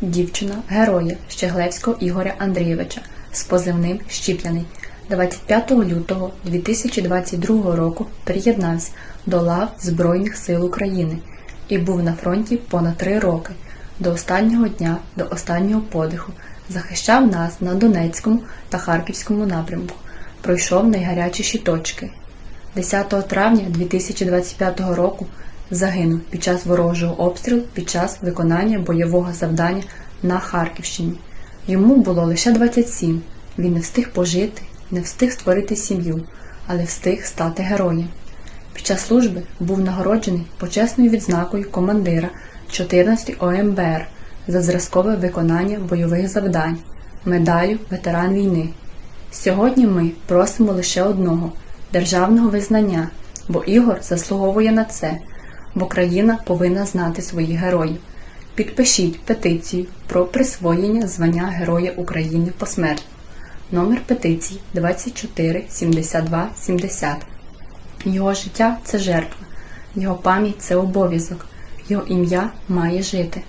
дівчина героя Щеглевського Ігоря Андрійовича з позивним Щіпляний 25 лютого 2022 року приєднався до лав Збройних сил України і був на фронті понад три роки. До останнього дня, до останнього подиху захищав нас на Донецькому та Харківському напрямку. Пройшов найгарячіші точки. 10 травня 2025 року загинув під час ворожого обстрілу під час виконання бойового завдання на Харківщині. Йому було лише 27. Він не встиг пожити, не встиг створити сім'ю, але встиг стати героєм. Під час служби був нагороджений почесною відзнакою командира 14 ОМБР за зразкове виконання бойових завдань, медаллю ветеран війни. Сьогодні ми просимо лише одного державного визнання, бо Ігор заслуговує на це, бо країна повинна знати своїх героїв. Підпишіть петицію про присвоєння звання Героя України посмертно. Номер петиції 24 72 70. Його життя це жертва, його пам'ять це обов'язок, його ім'я має жити.